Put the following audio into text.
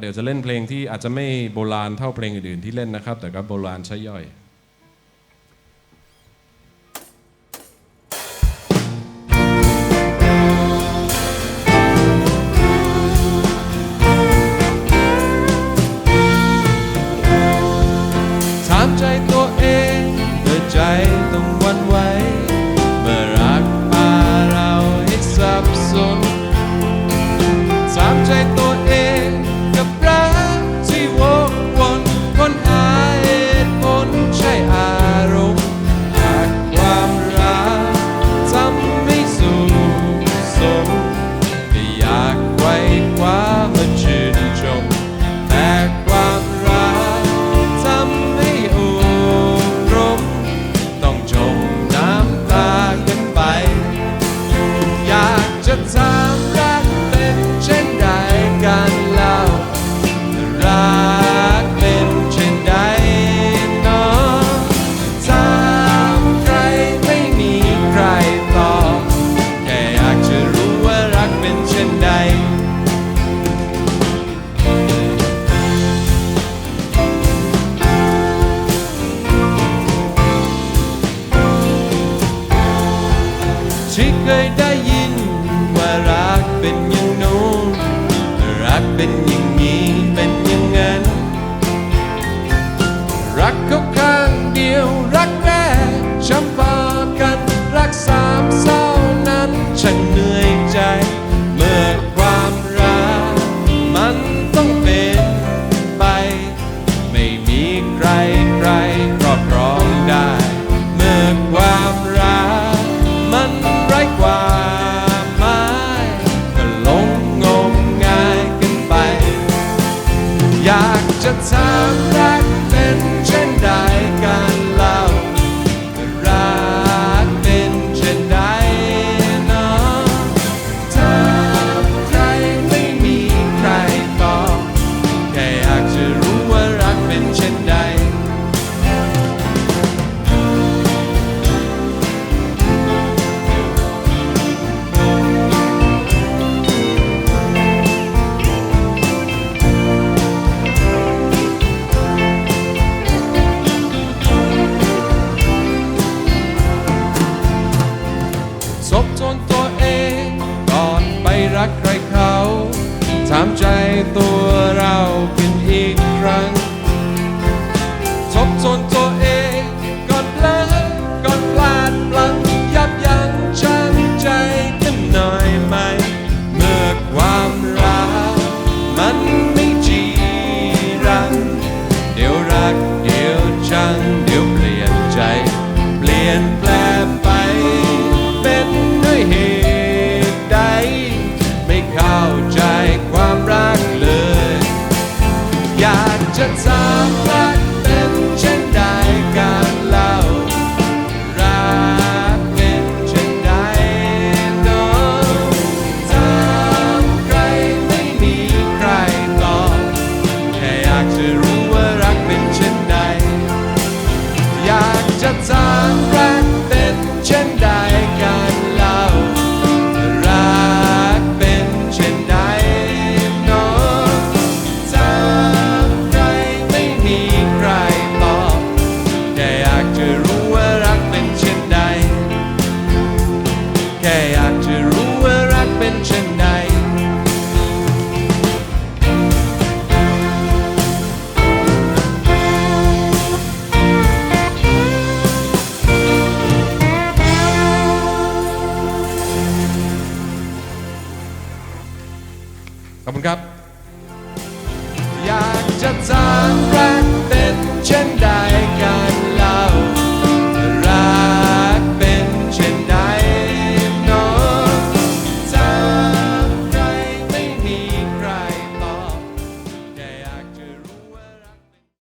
เดี๋ยวจะเล่นเพลงที่อาจจะไม่โบราณเท่าเพลงอื่นๆที่เล่นนะครับ แต่ก็โบราณใช้ย่อย ที่เคยได้ยินว่ารักเป็นอย่างโน้นรักเป็นอย่างนี้เป็นอย่างนั้น time ามใจตัว จัด ขอบคุณครับ อยากจะจางรัเป็นเช่น